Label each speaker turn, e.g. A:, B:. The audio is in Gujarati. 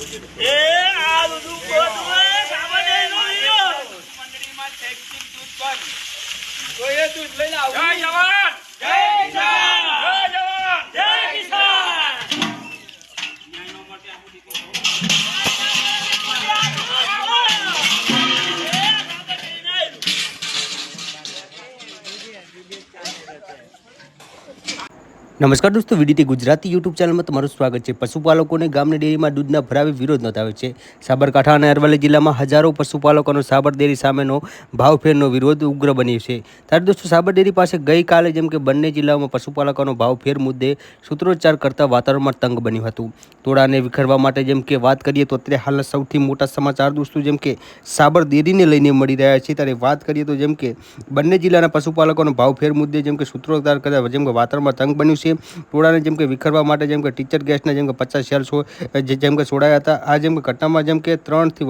A: એ આ બધું એ સામાન્ય હીરો.
B: મંડળીમાં ટેક્સી દૂધ બંધ.
C: તો એ દૂધ લઈને આવું
B: જય જવાન
A: જય કિસાન!
B: જય જવાન
A: જય કિસાન!
B: ન્યાયનો માટે આવું દીકરો.
D: નમસ્કાર દોસ્તો વિડીતે ગુજરાતી યુટ્યુબ ચેનલમાં તમારું સ્વાગત છે. પશુપાલકોને ગામની ડેરીમાં દૂધના ભરાવે વિરોધ નોંધાવ્યો છે. સાબરકાંઠા અને અરવલ્લી જિલ્લામાં હજારો પશુપાલકોનો સાબર ડેરી સામેનો ભાવફેરનો વિરોધ ઉગ્ર બન્યો છે. ત્યારે દોસ્તો સાબર ડેરી પાસે ગઈકાલે જેમ કે બંને જિલ્લાઓમાં પશુપાલકોનો ભાવફેર મુદ્દે સૂત્રોચ્ચાર કરતા વાતાવરણમાં તંગ બન્યું હતું. તોડાને વિખેરવા માટે જેમ કે વાત કરીએ તો અત્યારે હાલના સૌથી મોટા સમાચાર દોસ્તો જેમ કે સાબર ડેરીને લઈને મળી રહ્યા છે. ત્યારે વાત કરીએ તો જેમ કે બંને જિલ્લાના પશુપાલકોનો ભાવફેર મુદ્દે જેમ કે સૂત્રોચ્ચાર કરતા જેમ કે વાતાવરણમાં તંગ બન્યું છે. ટોળાને જેમ કે વિખરવા માટે, જેમ કે ટીચર ગેસના જેમ કે પચાસ શેર હોય જેમ કે છોડાયા હતા, આ જેમ કે ઘટનામાં જેમ કે ત્રણથી